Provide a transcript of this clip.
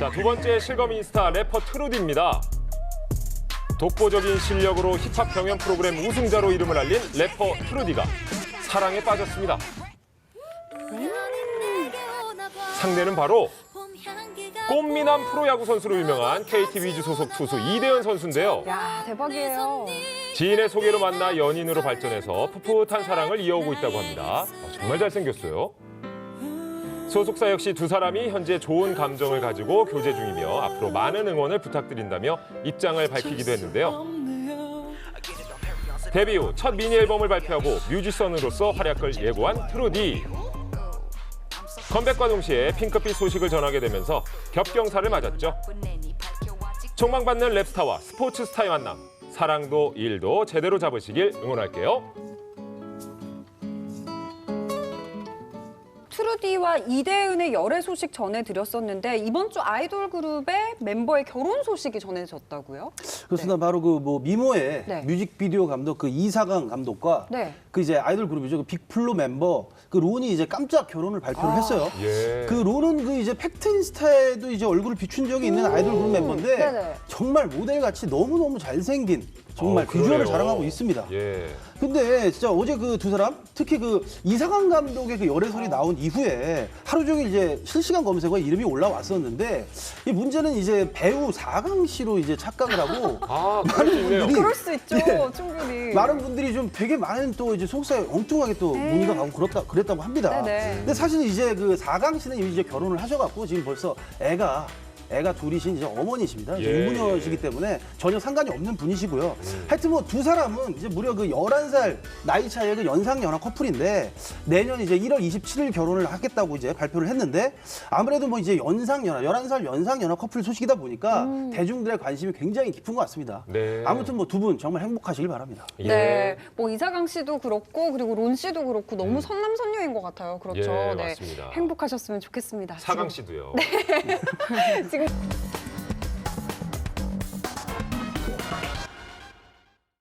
자, 두 번째 실검 인스타 래퍼 트루디입니다. 독보적인 실력으로 힙합 경연 프로그램 우승자로 이름을 알린 래퍼 트루디가 사랑에 빠졌습니다. 상대는 바로 꽃미남 프로야구 선수로 유명한 KT 위즈 소속 투수 이대현 선수인데요. 야 대박이에요. 지인의 소개로 만나 연인으로 발전해서 풋풋한 사랑을 이어오고 있다고 합니다. 아, 정말 잘생겼어요. 소속사 역시 두 사람이 현재 좋은 감정을 가지고 교제 중이며 앞으로 많은 응원을 부탁드린다며 입장을 밝히기도 했는데요. 데뷔 후 첫 미니 앨범을 발표하고 뮤지션으로서 활약을 예고한 트루디. 컴백과 동시에 핑크빛 소식을 전하게 되면서 겹경사를 맞았죠. 촉망받는 랩스타와 스포츠 스타의 만남. 사랑도 일도 제대로 잡으시길 응원할게요. 트루디와 이대은의 열애 소식 전해드렸었는데 이번 주 아이돌 그룹의 멤버의 결혼 소식이 전해졌다고요? 그렇습니다. 바로 그 뭐 미모의 네. 뮤직비디오 감독 그 이사강 감독과 네. 그 이제 아이돌 그룹이죠. 그 빅플로 멤버 그 론이 이제 깜짝 결혼을 발표를 했어요. 예. 그 론은 그 이제 팩트 인스타에도 이제 얼굴을 비춘 적이 있는 아이돌 그룹 멤버인데 네네. 정말 모델 같이 너무너무 잘생긴 정말 어, 비주얼을. 자랑하고 있습니다. 예. 근데 진짜 어제 그 두 사람 특히 그 이사강 감독의 그 열애설이 나온 이후에 하루 종일 이제 실시간 검색어에 이름이 올라왔었는데 이 문제는 이제 배우 사강 씨로 이제 착각을 하고 아, 그럴 수 있네요. 분들이- 그럴 수 있죠, 네. 충분히. 많은 분들이 좀 되게 많은 또 이제 속사에 엉뚱하게 또 문의가 가고 그렇다 그랬다고 합니다. 네네. 근데 사실 이제 그 사강 씨는 이미 이제 결혼을 하셔갖고 지금 벌써 애가 애가 둘이신 이제 어머니십니다. 이제 예, 유부녀시기 때문에 전혀 상관이 없는 분이시고요. 하여튼 뭐 두 사람은 이제 무려 그 11살 나이 차이의 그 연상 연하 커플인데 내년 이제 1월 27일 결혼을 하겠다고 이제 발표를 했는데 아무래도 뭐 이제 연상 연하 11살 연상 연하 커플 소식이다 보니까 대중들의 관심이 굉장히 깊은 것 같습니다. 네. 아무튼 뭐 두 분 정말 행복하시길 바랍니다. 예. 네, 뭐 이사강 씨도 그렇고 그리고 론 씨도 그렇고 너무 선남선녀인 것 같아요. 그렇죠. 예, 네, 맞습니다. 행복하셨으면 좋겠습니다. 사강 지금- 씨도요. 지금